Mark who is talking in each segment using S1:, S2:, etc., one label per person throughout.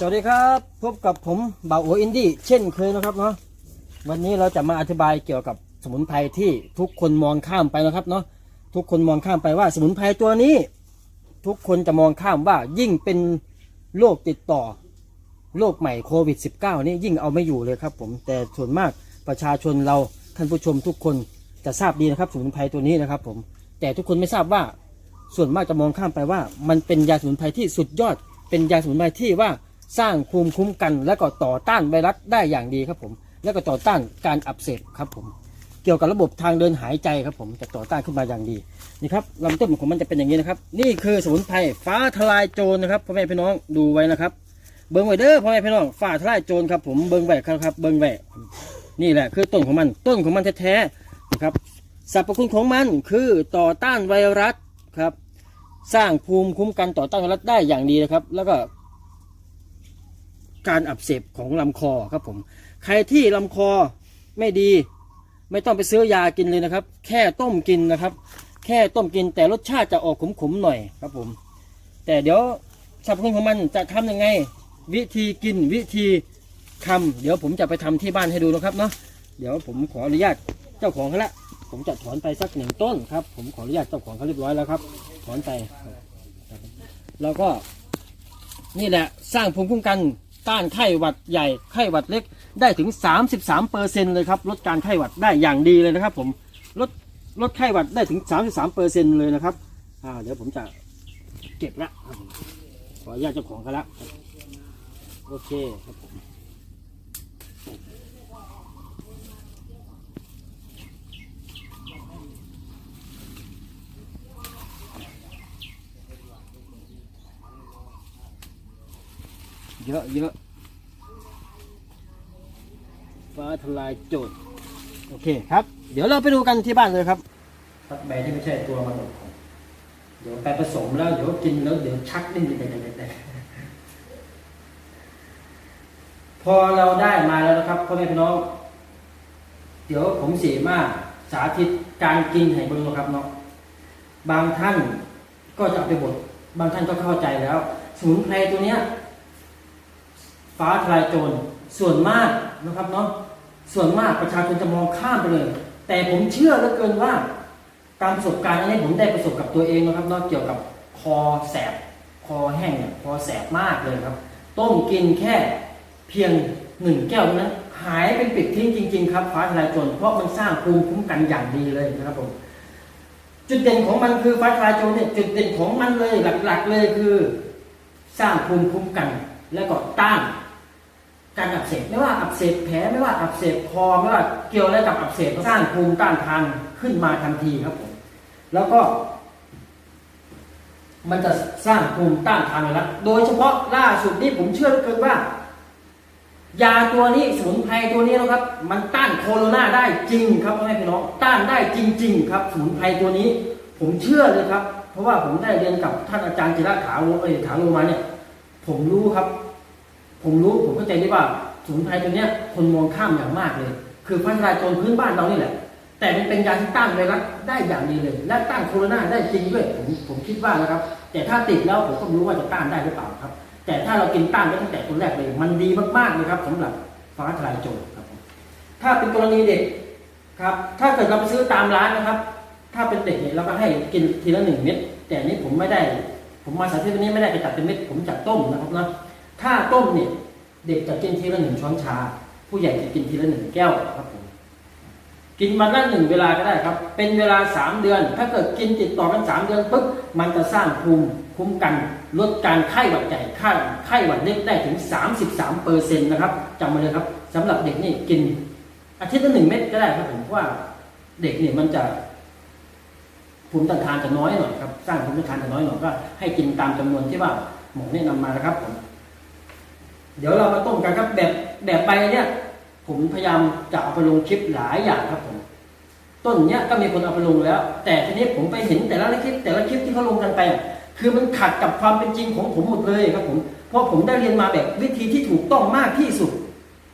S1: สวัสดีครับพบกับผมบ่าวโออินดี้เช่นเคยนะครับเนาะวันนี้เราจะมาอธิบายเกี่ยวกับสมุนไพรที่ทุกคนมองข้ามไปนะครับเนาะทุกคนมองข้ามไปว่าสมุนไพรตัวนี้ ทุกคนจะมองข้ามว่ายิ่งเป็นโรคติดต่อโรคใหม่โควิด -19 นี่ยิ่งเอาไม่อยู่เลยครับผมแต่ส่วนมากประชาชนเราท่านผู้ชมทุกคนจะทราบดีนะครับสมุนไพรตัวนี้นะครับผมแต่ทุกคนไม่ทราบว่าส่วนมากจะมองข้ามไปว่า มันเป็นยาสมุนไพรที่สุดยอด เป็นยาสมุนไพรที่ว่า สร้างภูมิคุ้มกัน และก็ต่อต้านไวรัสได้อย่างดีครับผม และก็ต่อต้านการอักเสบครับผม เกี่ยวกับระบบทางเดินหายใจครับผมจะต่อต้านขึ้นมาอย่างดีนี่ครับลำต้นของมันจะเป็นอย่างนี้นะครับ นี่คือสมุนไพรฟ้าทลายโจรนะครับพ่อแม่พี่น้องดูไว้นะครับ เบิ้งไว้เด้อพ่อแม่พี่น้องฟ้าทลายโจรครับผมเบิ้งไว้ครับเบิ้งไว้นี่แหละคือต้นของมันต้นของมันแท้ๆนะครับสรรพคุณของมันคือต่อต้านไวรัสครับ สร้างภูมิคุ้มกันต่อต้านไวรัสได้อย่างดีนะครับ แล้วก็ การอักเสบของลำคอครับผม ใครที่ลำคอไม่ดี ไม่ต้องไปซื้อยากินเลยนะครับ แค่ต้มกินนะครับ แค่ต้มกินแต่รสชาติจะออกขมๆหน่อยครับผม แต่เดี๋ยวสรรพคุณของมันจะทำยังไง วิธีกินวิธีทำเดี๋ยวผมจะไปทำที่บ้านให้ดูนะครับเนาะเดี๋ยวผมขออนุญาตเจ้าของเขาละผมจะถอนไปสักหนึ่งต้นครับ ผมขออนุญาตเจ้าของเขาเรียบร้อยแล้วครับ ถอนไปครับแล้วก็นี่แหละสร้างภูมิคุ้มกัน ต้านไข้หวัดใหญ่ไข้หวัดเล็กได้ถึง 33เปอร์เซ็นเลยครับลดการไข้หวัดได้อย่างดีเลยนะครับ ผมลดลดไข้หวัดได้ถึง 33เปอร์เซ็นเลยนะครับอ่าเดี๋ยวผมจะเก็บละขออนุญาตเจ้าของเขาละโอเคครับผม เยอะเยอะฟ้าทลายโจทย์โอเคครับ เดี๋ยวเราไปดูกันที่บ้านเลยครับตัดแบที่ไม่ใช่ตัวมันเดี๋ยวไปผสมแล้วเดี๋ยวกินแล้วเดี๋ยวชักดิ้นดิ้นดิ้นดิ้นพอเราได้มาแล้วนะครับพ่อแม่พี่น้อง เดี๋ยวผมเสียมากสาธิตการกินให้เบิ่งนะครับเนาะบางท่านก็จะเอาไปบดบางท่านก็เข้าใจแล้วสมุนไพรตัวเนี้ย ฟ้าทลายโจรส่วนมากนะครับเนาะส่วนมากประชาชนจะมองข้ามไปเลย แต่ผมเชื่อเหลือเกินว่าตามประสบการณ์อันนี้ผมได้ประสบกับตัวเองนะครับเนาะเกี่ยวกับคอแสบคอแห้งเนี่ยคอแสบมากเลยครับ ต้มกินแค่เพียงหนึ่งแก้วนั้นหายเป็นปิดทิ้งจริง ๆ ครับฟ้าทลายโจรเพราะมันสร้างภูมิคุ้มกันอย่างดีเลยนะครับผมจุดเด่นของมันคือฟ้าทลายโจรเนี่ยจุดเด่นของมันเลยหลักๆเลยคือ สร้างภูมิคุ้มกัน แล้วก็ต้าน การอักเสบไม่ว่าอักเสบแผลไม่ว่าอักเสบคอไม่ว่าเกี่ยวอะไรกับอักเสบก็สร้างภูมิต้านทานขึ้นมาทันทีครับผมแล้วก็ มันจะสร้างภูมิต้านทานไวรัสโดยเฉพาะล่าสุดนี้ผมเชื่อเกินว่า ยาตัวนี้สมุนไพรตัวนี้นะครับ มันต้านโคโรนาได้จริงครับพ่อแม่พี่น้องต้านได้จริง ๆ ครับ สมุนไพรตัวนี้ ผมเชื่อเลยครับ เพราะว่าผมได้เรียนกับท่านอาจารย์จิระถาวรเอยถาวรมาเนี่ย ผมรู้ครับ ผมรู้ผมเข้าใจได้ว่าสมุนไพรตัวเนี้ยคนมองข้ามอย่างมากเลย คือพันธุ์ลายโจรพื้นบ้านเรานี่แหละ แต่มันเป็นยาที่ต้านไวรัสได้อย่างดีเลย และต้านโคโรนาได้จริงด้วยผมผมคิดว่านะครับ แต่ถ้าติดแล้วผมก็ไม่รู้ว่าจะต้านได้หรือเปล่าครับ แต่ถ้าเรากินต้านตั้งแต่ตัวแรกเลย มันดีมากๆเลยครับสำหรับฟ้าทลายโจรครับถ้าเป็นกรณีเด็กครับ ถ้าเกิดเราไปซื้อตามร้านนะครับ ถ้าเป็นเด็กเนี่ยเราก็ให้กินทีละหนึ่งเม็ดแต่นนี้ผมไม่ได้ ผมมาสาธิตวันนี้ไม่ได้ไปจัดเป็นเม็ดผมจัดต้มนะครับนะ ถ้าต้มเนี่ยเด็กจะกินทีละหนึ่งช้อนชา ผู้ใหญ่จะกินทีละหนึ่งแก้วครับผมกินวันละหนึ่งเวลาก็ได้ครับ เป็นเวลาสามเดือน ถ้าเกิดกินติดต่อกันสามเดือนปุ๊บมันจะสร้างภูมิคุ้มกันลดการไข้หวัดใหญ่ไข้ไข้หวัดเล็กได้ถึง 33เปอร์เซ็นต์นะครับจำมาเลยครับสำหรับเด็กนี่กิน อาทิตย์ละหนึ่งเม็ดก็ได้ครับผมเพราะว่าเด็กเนี่ยมันจะภูมิต้านทานจะน้อยหน่อยครับ สร้างภูมิต้านทานจะน้อยหน่อยก็ให้กินตามจำนวนที่ว่าหมอแนะนำมานะครับผม เดี๋ยวเรามาต้มกันครับแบบแบบใบเนี่ยผมพยายามจะเอาไปลงคลิปหลายอย่างครับผม ต้นเนี้ยก็มีคนเอาไปลงแล้ว แต่ทีนี้ผมไปเห็นแต่ละคลิป แต่ละคลิปที่เขาลงกันไปอะคือมันขัดกับความเป็นจริงของผมหมดเลยครับผม เพราะผมได้เรียนมาแบบวิธีที่ถูกต้องมากที่สุด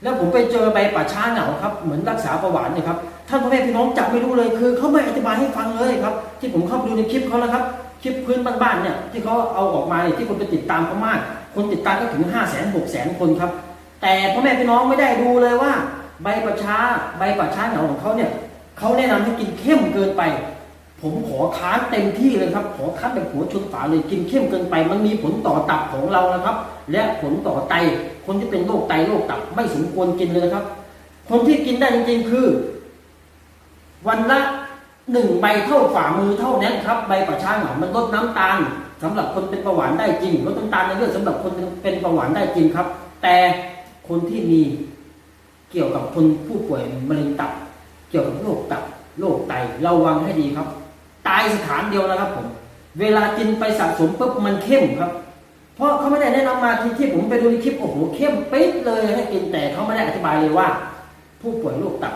S1: แล้วผมไปเจอใบป่าช้าเหงาครับเหมือนรักษาประวัติเนี่ยครับท่านพ่อแม่พี่น้องจับไม่รู้เลยคือเขาไม่อธิบายให้ฟังเลยครับ ที่ผมเข้าไปดูในคลิปเขานะครับคลิปพื้นบ้านๆเนี่ยที่เขาเอาออกมาเนี่ยที่คนไปติดตามเขามาก คนติดตามก็ถึง5 0 0 0 0 0 6 0 0 0 0คนครับ แต่พ่อแม่พี่น้องไม่ได้ดูเลยว่า ใบประชาใบประชาเหนาของเขาเนี่ยเขาแนะนำให้กินเข้มเกินไป ผมขอค้านเต็มที่เลยครับ ขอค้านแบบหัวชนฝาเลยกินเข้มเกินไป มันมีผลต่อตับของเรานะครับ และผลต่อไต คนที่เป็นโรคไตโรคตับไม่สมควรกินเลยนะครับ คนที่กินได้จริงๆคือ วันละหนึ่งใบเท่าฝ่ามือเท่านั้นครับ ใบประชาเหงามันลดน้ำตาล สำหรับคนเป็นเบาหวานได้จริงลดน้ำตาลในเลือดสำหรับคนเป็นเบาหวานได้จริงครับ แต่คนที่มีเกี่ยวกับคนผู้ป่วยมะเร็งตับ เกี่ยวกับโรคตับโรคไตระวังให้ดีครับ ตายสถานเดียวนะครับผม เวลากินไปสะสมปุ๊บมันเข้มครับ เพราะเขาไม่ได้แนะนำมาที่ที่ผมไปดูในคลิปโอ้โหเข้มปิ๊ดเลยให้กินแต่เขาไม่ได้อธิบายเลยว่า ผู้ป่วยโรคตับ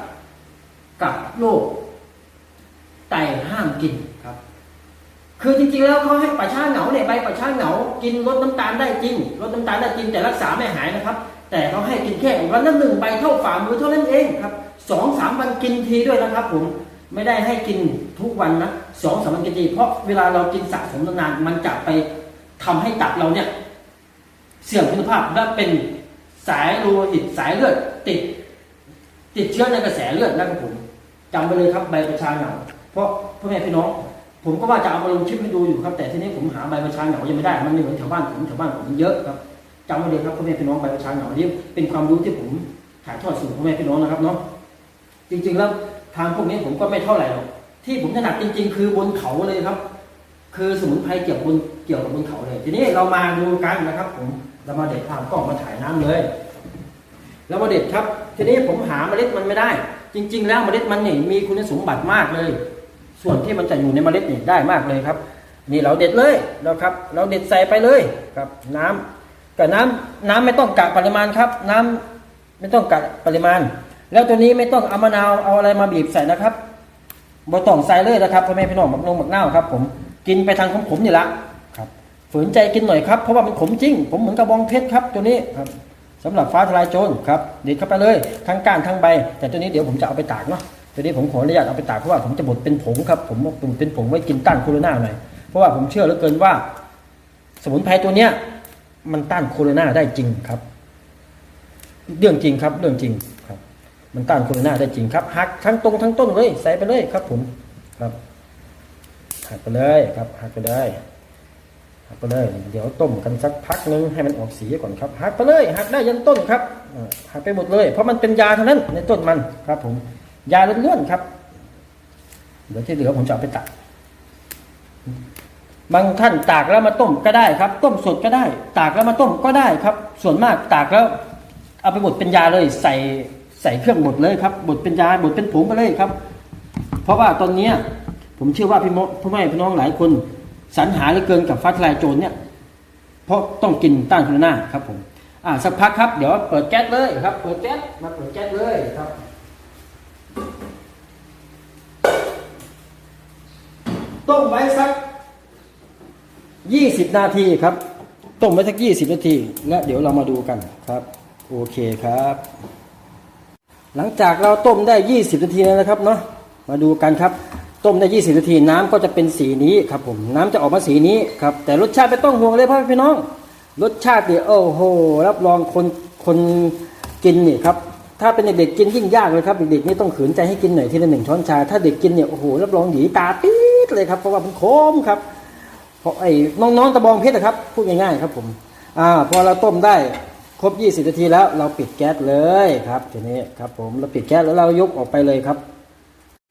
S1: กับโรคไตห้ามกิน คือจริงๆแล้วเขาให้ป่าช้าเหงาเนี่ยใบป่าช้าเหงากินลดน้ำตาลได้จริงลดน้ำตาลได้จริงแต่รักษาไม่หายนะครับ แต่เขาให้กินแค่วันละหนึ่งใบเท่าฝ่ามือเท่านั้นเองครับสองสามวันกินทีด้วยนะครับ ผมไม่ได้ให้กินทุกวันนะสองสามวันกินทีเพราะเวลาเรากินสะสมนานมันจะไปทำให้ตับเราเนี่ย เสื่อมคุณภาพและเป็นสายโลหิตสายเลือดติด ติดเชื้อในกระแสเลือดนะครับผมจำไปเลยครับใบประชาเหงาเพราะพ่อแม่พี่น้อง ผมก็ว่าจะเอามาลงคลิปให้ดูอยู่ครับ แต่ทีนี้ผมหาใบประชาเหงายังไม่ได้ มันไม่เหมือนแถวบ้านผมแถวบ้านผมมันเยอะครับจำไว้เลยครับพ่อแม่พี่น้องใบประชาเหงานี่เป็นความรู้ที่ผมถ่ายทอดสู่พ่อแม่พี่น้องนะครับเนาะจริง ๆ แล้วทางพวกนี้ผมก็ไม่เท่าไหร่หรอกที่ผมถนัดจริง ๆ คือบนเขาเลยครับ คือสมุนไพรเกี่ยวกับบนเกี่ยวกับบนเขาเลย ทีนี้เรามาดูกันนะครับ ผมเรามาเด็ดภาพกล้องมาถ่ายน้ำเลยแล้วมาเด็ดครับ ทีนี้ผมหาเมล็ดมันไม่ได้ จริง ๆ แล้วเมล็ดมันเนี่ยมีคุณสมบัติมากเลย ส่วนที่มันจะอยู่ในเมล็ดนี่ได้มากเลยครับ นี่เราเด็ดเลยแล้วครับ เราเด็ดใส่ไปเลยครับ น้ำกับน้ำน้ำไม่ต้องกะปริมาณครับ น้ำไม่ต้องกะปริมาณ แล้วตัวนี้ไม่ต้องเอามะนาวเอาอะไรมาบีบใส่นะครับบ่ต้องใส่เลยนะครับพ่อแม่พี่น้องหมักนงหมักเน่าวครับ ผมกินไปทางของผมนี่ละครับฝืนใจกินหน่อยครับเพราะว่ามันขมจริง ผมเหมือนกระบองเพชรครับตัวนี้ครับสำหรับฟ้าทลายโจรครับเด็ดเข้าไปเลยทั้งก้านทั้งใบ แต่ตัวนี้เดี๋ยวผมจะเอาไปตากเนาะ ตัวนี้ผมขออนุญาตเอาไปตากเพราะว่าผมจะบดเป็นผงครับ ผมบดเป็นผงไว้กินต้านโคโรนาหน่อยเพราะว่าผมเชื่อเหลือเกินว่า สมุนไพรตัวเนี้ยมันต้านโคโรนาได้จริงครับ เรื่องจริงครับ เรื่องจริงครับ มันต้านโคโรนาได้จริงครับหักทั้งตรงทั้งต้นเลยใส่ไปเลยครับ ผมครับหักไปเลยครับหักไปเลยหักไปเลยเดี๋ยวต้มกันสักพักนึงให้มันออกสีก่อนครับหักไปเลยหักได้ยันต้นครับหักไปหมดเลย เพราะมันเป็นยาเท่านั้นในต้นมันครับ ผม ยาล้วนๆครับ เดี๋ยวที่เหลือผมจะเอาไปตัก บางท่านตากแล้วมาต้มก็ได้ครับ ต้มสดก็ได้ ตากแล้วมาต้มก็ได้ครับ ส่วนมากตากแล้ว เอาไปบดเป็นยาเลย ใส่ใส่เครื่องบดเลยครับบดเป็นยาบดเป็นผงไปเลยครับ เพราะว่าตอนนี้ผมเชื่อว่าพี่มพ่อแม่พี่น้องหลายคนสรรหาเหลือเกินกับฟ้าทลายโจรเนี่ย เพราะต้องกินต้านโคโรนาครับผม อ่าสักพักครับ เดี๋ยวเปิดแก๊สเลยครับ เปิดแก๊สมาเปิดแก๊สเลยครับ ต้มไว้สักยี่สิบนาทีครับ ต้มไว้สักยี่สิบนาที และเดี๋ยวเรามาดูกันครับ โอเคครับ หลังจากเราต้มได้20นาทีแล้วนะครับเนาะมาดูกันครับ ต้มได้20นาที น้ำก็จะเป็นสีนี้ครับผมน้ำจะออกมาสีนี้ครับ แต่รสชาติไม่ต้องห่วงเลยพ่อพี่น้อง รสชาติเนี่ยโอ้โหรับรองคนคนกินนี่ครับถ้าเป็นเด็กๆกินยิ่งยากเลยครับเด็กๆนี่ต้องขืนใจให้กินหน่อยทีละหนึ่งช้อนชา ถ้าเด็กกินเนี่ยโอ้โหรับรองหยีตาปี๊ ดเลยครับเพราะว่ามันขมครับเพราะไอ้น้องๆตะบองเพชรนะครับพูดง่ายๆครับผมอ่าพอเราต้มได้ครบ 20 นาทีแล้วเราปิดแก๊สเลยครับทีนี้ครับผมเราปิดแก๊สแล้วเรายกออกไปเลยครับ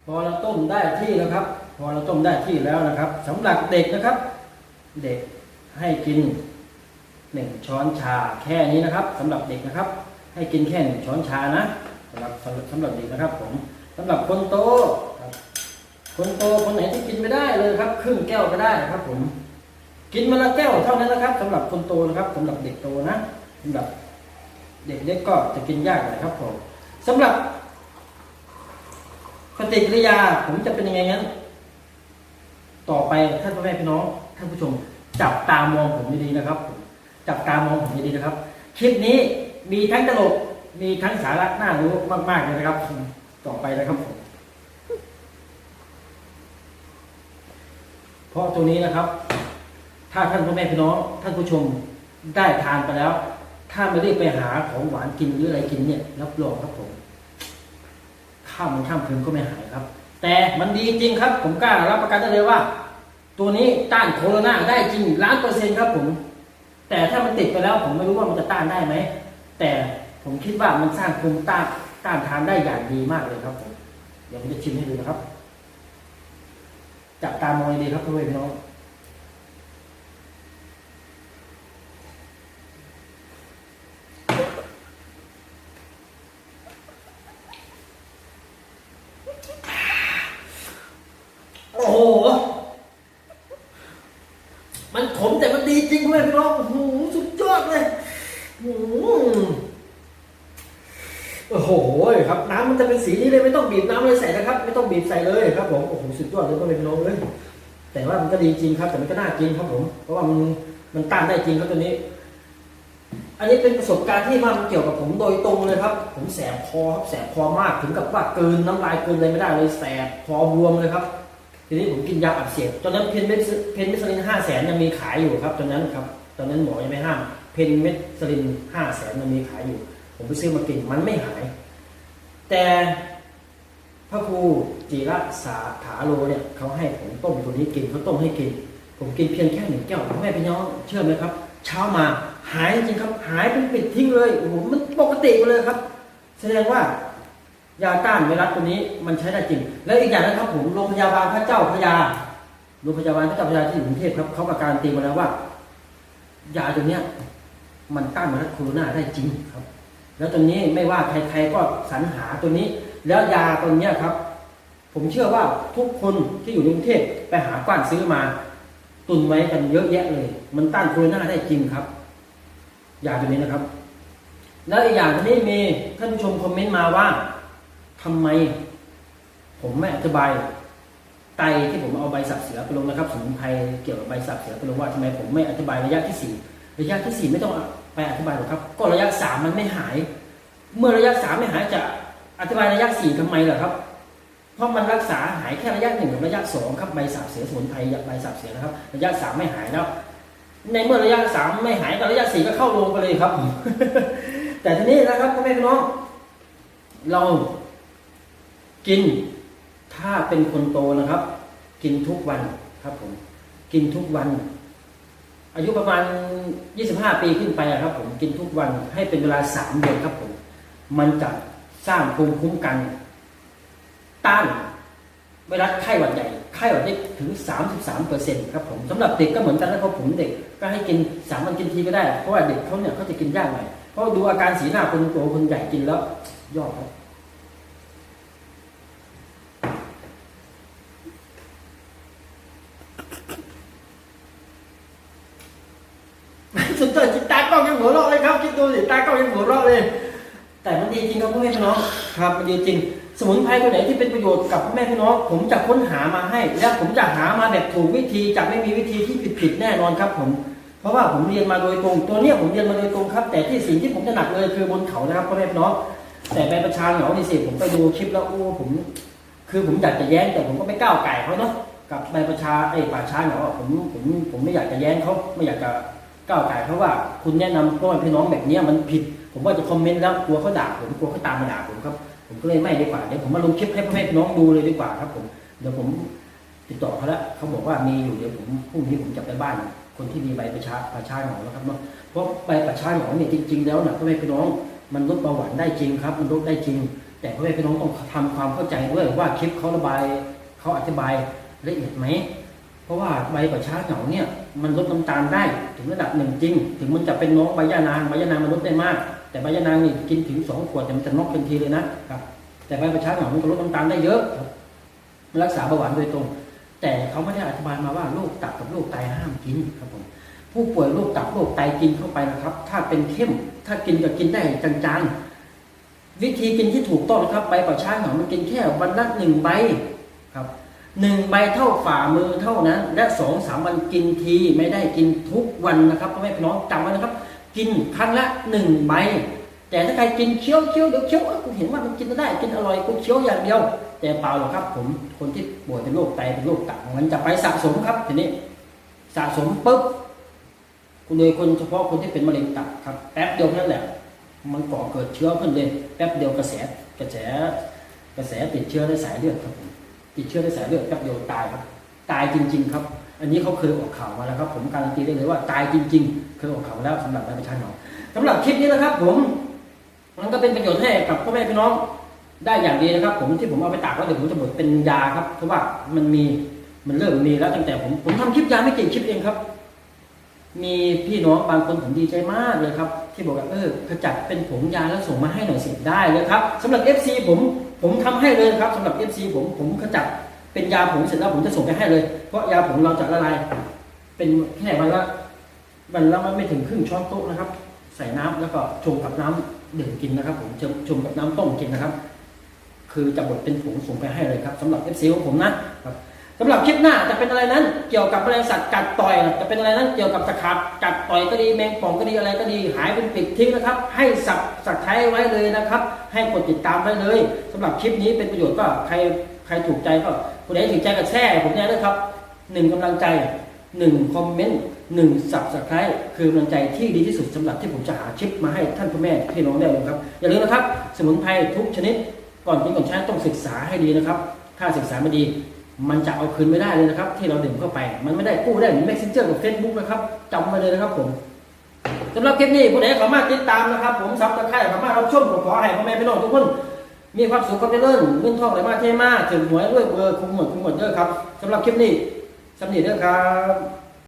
S1: พอเราต้มได้ที่แล้วครับ พอเราต้มได้ที่แล้วนะครับสำหรับเด็กนะครับ เด็กให้กินหนึ่งช้อนชาแค่นี้นะครับสำหรับเด็กนะครับ ให้กินแค่หนึ่งช้อนชานะสำหรับสำหรับสำหรับเด็กนะครับผมสำหรับคนโต คนโตคนไหนที่กินไม่ได้เลยครับ ครึ่งแก้วก็ได้ครับ ผม กินมาละแก้วเท่านั้นนะครับสำหรับคนโตนะครับสำหรับเด็กโตนะสำหรับ เด็กเล็กก็จะกินยากหน่อยครับผมสำหรับปฏิกิริยาผมจะเป็นยังไงงั้น ต่อไปท่านพ่อแม่พี่น้องท่านผู้ชม จับตามองผมดีๆนะครับจับตามองผมดีๆนะครับ คลิปนี้มีทั้งตลกมีทั้งสาระน่ารู้มากๆเลยนะครับ ต่อไปนะครับผม พอ ราะตัวนี้นะครับ ถ้าท่านพ่อแม่พี่น้อง ท่านผู้ชมได้ทานไปแล้ว ถ้าไม่ได้ไปหาของหวานกินหรืออะไรกินเนี่ยรับรองครับผมข้ามมันข้ามคืนก็ไม่หายครับ แต่มันดีจริงครับ ผมกล้ารับประกันได้เลยว่า ตัวนี้ต้านโคโรนาได้จริงล้านเปอร์เซ็นต์ครับผม แต่ถ้ามันติดไปแล้ว ผมไม่รู้ว่ามันจะต้านได้ไหมแต่ผมคิดว่ามันสร้างภูมิต้านต้านทานได้อย่างดีมากเลยครับผมเดี๋ยวผมจะชิมให้ดูนะครับ จับตามองให้ดีครับพ่อแม่พี่น้องโอ้โห มันขมแต่มันดีจริงเพื่อแม่พี่น้องโอ้โหสุดยอดเลยอืมโอ้โหครับ น้ำมันจะเป็นสีนี้เลยไม่ต้องบีบน้ำเลยใส่นะครับ ไม่ต้องบีบใส่เลยครับผมโอ้โหสุดยอดเลย ดีจริงครับ แต่มันก็น่ากินครับผม เพราะว่ามันมันต้านได้จริงครับตัวนี้ อันนี้เป็นประสบการณ์ที่มันเกี่ยวกับผมโดยตรงเลยครับ ผมแสบคอครับแสบคอมากถึงกับว่าเกินน้ำลายเกินอะไรไม่ได้เลยแสบคอบวมเลยครับ ทีนี้ผมกินยาอักเสบตอนนั้นเพนเมสเพนเมสลินห้าแสนยังมีขายอยู่ครับตอนนั้นครับตอนนั้นหมอยังไม่ห้าม เพนเมสลินห้าแสนยังมีขายอยู่ ผมไปซื้อมากินมันไม่หาย แต่ พระครูจีระสาถาโลเนี่ยเขาให้ผมต้มตัวนี้กินเขาต้มให้กิน ผมกินเพียงแค่หนึ่งแก้วแม่พี่น้องเชื่อไหมครับ เช้ามาหายจริงครับ หายเป็นปิดทิ้งเลยโอ้โหมันปกติไปเลยครับ แสดงว่ายาต้านไวรัสตัวนี้มันใช้ได้จริง แล้วอีกอย่างนะครับผมโรงพยาบาลพระเจ้าพระยาโรงพยาบาลพระเจ้าพระยาที่กรุงเทพครับเขาประการตีมาแล้วว่า ยาตัวเนี้ยมันต้านไวรัสโคโรนาได้จริงครับ แล้วตัวนี้ไม่ว่าใครๆก็สรรหาตัวนี้ แล้วยาตัวเนี้ยครับ ผมเชื่อว่าทุกคนที่อยู่ในกรุงเทพไปหากว้านซื้อมา ตุนไว้กันเยอะแยะเลย มันต้านโคโรนาได้จริงครับ ยาตัวนี้นะครับ แล้วอีกอย่างตัวนี้มีท่านผู้ชมคอมเมนต์มาว่าทำไม ผมไม่อธิบายไตที่ผมเอาใบสับเสือไปลงนะครับสมุนไพรเกี่ยวกับใบสับเสือไปลงว่าทำไมผมไม่อธิบายระยะที่สี่ระยะที่สี่ไม่ต้องไปอธิบายหรอกครับ ก็ระยะสามมันไม่หาย เมื่อระยะสามไม่หายจะ อธิบายระยะสี่ทำไมล่ะครับ เพราะมันรักษาหายแค่ระยะหนึ่งกับระยะสองครับใบสับเสือสมุนไพรใบสับเสือนะครับ ระยะสามไม่หายแล้ว ในเมื่อระยะสามไม่หายก็ระยะสี่ก็เข้าโรงไปเลยครับ แต่ทีนี้นะครับพ่อแม่พี่น้องเรากินถ้าเป็นคนโตนะครับ กินทุกวันครับผม กินทุกวัน อายุประมาณ 25 ปีขึ้นไปครับผมกินทุกวันให้เป็นเวลา 3 เดือนครับผม มันจะ สร้างภูมิคุ้มกัน ต้านไวรัสไข้หวัดใหญ่ไข้หวัดเล็กถึง 33เปอร์เซ็นต์ครับผมสำหรับเด็กก็เหมือนกันนะครับผมเด็กก็ให้กินสามวันกินทีก็ได้ เพราะว่าเด็กเขาเนี่ยเขาจะกินยากหน่อยเพราะดูอาการสีหน้าคนโตคนใหญ่กินแล้วยอดครับ สุดยอดจิตตากล้องยังหัวเราะเลยครับคิดดูสิตากล้องยังหัวเราะเลย แต่มัน ดีจริงครับพ่อแม่พี่น้องครับมันดีจริง สมุนไพรตัวไหนที่เป็นประโยชน์กับพ่อแม่พี่น้อง ผมจะค้นหามาให้ และผมจะหามาแบบถูกวิธีจะไม่มีวิธีที่ผิดๆแน่นอนครับผมเพราะว่าผมเรียนมาโดยตรง ตัวเนี้ยผมเรียนมาโดยตรงครับ แต่ที่สิ่งที่ผมถนัดเลยคือบนเขานะครับพ่อแม่พี่น้องแต่ใบประชาเหงานี่สิผมไปดูคลิปแล้วโอ้ผม คือผมอยากจะแย้งแต่ผมก็ไม่ก้าวไก่เขาเนาะกับใบประชาไอ้ป่าช้าเหงาะผมผมผมไม่อยากจะแย้งเขาไม่อยากจะก้าวไก่เพราะว่าคุณแนะนำพ่อแม่พี่น้องแบบเนี้ยมันผิด ผมว่าจะคอมเมนต์แล้วกลัวเขาด่าผมกลัวเขาตามมาด่าผมครับ ผมก็เลยไม่ดีกว่าเดี๋ยวผมมาลงคลิปให้พ่อแม่น้องดูเลยดีกว่าครับ ผมเดี๋ยวผมติดต่อเขาแล้วเขาบอกว่ามีอยู่เดี๋ยวผมพรุ่งนี้ผมจะไปบ้าน คนที่มีใบประชาประชาเหงาแล้วครับเนาะเพราะใบประชาเหงเนี่ยจริง ๆ แล้วนะพ่อแม่พี่น้องมันลดเบาหวานได้จริงครับ มันลดได้จริง แต่พ่อแม่พี่น้องต้องทำความเข้าใจด้วยว่าคลิปเขาระบายเขาอธิบายละเอียดไหมเพราะว่าใบประชาเหงาเนี่ยมันลดน้ำตาลได้ถึงระดับหนึ่งจริง ถึงมันจะเป็นน้องใบยานางใบยานางมันลดได้มาก แต่ใบยานางนี่กินถึงสองขวดแต่มันจะน็อกทันทีเลยนะครับ แต่ใบประชาหงามันก็ลดน้ำตาลได้เยอะครับมันรักษาเบาหวานโดยตรง แต่เขาไม่ได้อธิบายมาว่าโรคตับกับโรคไตห้ามกินครับผมผู้ป่วยโรคตับโรคไตกินเข้าไปนะครับ ถ้าเป็นเข้ม ถ้ากินก็กินได้จางๆวิธีกินที่ถูกต้องนะครับใบประชาหงามันกินแค่วันละหนึ่งใบครับหนึ่งใบเท่าฝ่ามือเท่านั้น และสองสามวันกินทีไม่ได้กินทุกวันนะครับพ่อแม่พี่น้องจำไว้นะครับ กินครั้งละหนึ่งใบแต่ถ้าใครกินเคี้ยวเคี้ยวเดี๋ยวเคี้ยวกูเห็นว่ามันกินได้ กินอร่อยกูเคี้ยวอย่างเดียว แต่เปล่าหรอกครับ ผมคนที่ป่วยเป็นโรคไตเป็นโรคตับมันจะไปสะสมครับทีนี้สะสมปุ๊บโดยคนเฉพาะคนที่เป็นมะเร็งตับครับแป๊บเดียวแค่นั้นแหละ มันก่อเกิดเชื้อขึ้นเลยแป๊บเดียวกระแสกระแสกระแสติดเชื้อในสายเลือดครับติดเชื้อในสายเลือดแป๊บเดียวตายครับ ตายจริง ๆ ครับ อันนี้เขาเคยออกข่าวมาแล้วครับผมการันตีได้เลยว่าตายจริง ๆ เคยออกข่าวมาแล้วสำหรับนายประชาหนอสำหรับคลิปนี้นะครับ ผมมันก็เป็นประโยชน์ให้กับพ่อแม่พี่น้องได้อย่างดีนะครับ ผมที่ผมเอาไปตากแล้วเดี๋ยวผมจะบดเป็นยาครับเพราะว่ามันมีมันเริ่มมีแล้วตั้งแต่ผมผมทำคลิปยาไม่กี่คลิปเองครับ มีพี่น้องบางคนผมดีใจมากเลยครับ ที่บอกว่าเออขจัดเป็นผงยาแล้วส่งมาให้หน่อยสิได้เลยครับสำหรับ FC ผมผมทำให้เลยครับสำหรับ FC ผมผมขจัด เป็นยาผงเสร็จแล้วผมจะส่งไปให้เลย เพราะยาผงเราจะละลาย เป็นแค่วันละวันละไม่ถึงครึ่งช้อนโต๊ะนะครับ ใส่น้ำแล้วก็ชงกับน้ำดื่มกินนะครับ ผมชงกับน้ำต้มกินนะครับ คือจะบดเป็นผงส่งไปให้เลยครับสำหรับ FC ของผมนะครับสำหรับคลิปหน้าจะเป็นอะไรนั้น เกี่ยวกับแมลงสัตว์กัดต่อยจะเป็นอะไรนั้นเกี่ยวกับตะขาบกัดต่อยก็ดีแมงป่องก็ดีอะไรก็ดีหายเป็นปิดทิ้งนะครับ ให้สับสักไทยไว้เลยนะครับ ให้กดติดตามไว้เลยสำหรับคลิปนี้เป็นประโยชน์ก็ใครใครถูกใจก็ คนไหนถูกใจก็แชร์ผมแน่ด้วยครับหนึ่งกำลังใจหนึ่งคอมเมนต์หนึ่งสับสไครต์คือกำลังใจที่ดีที่สุดสำหรับที่ผมจะหาคลิปมาให้ท่านพ่อแม่พี่น้องได้เลยครับ อย่าลืมนะครับ สมุนไพรทุกชนิด ก่อนกินก่อนใช้ต้องศึกษาให้ดีนะครับ ถ้าศึกษาไม่ดี มันจะเอาคืนไม่ได้เลยนะครับ ที่เราดื่มเข้าไป มันไม่ได้กู้ได้เหมือน messenger กับ Facebook นะครับจำไว้เลยนะครับผมสำหรับคลิปนี้ผู้ใดสามารถติดตามนะครับ ผมซับตะไคร้สามารถรับชมขอให้พ่อแม่พี่น้องทุกคน มีความสุขกับเจริญเงินทองไหลมาเทมาถึงหวยด้วยเบอร์คุ้มหมดคุ้มหมดเยอะครับสำหรับคลิปนี้สำนีเด้อครับ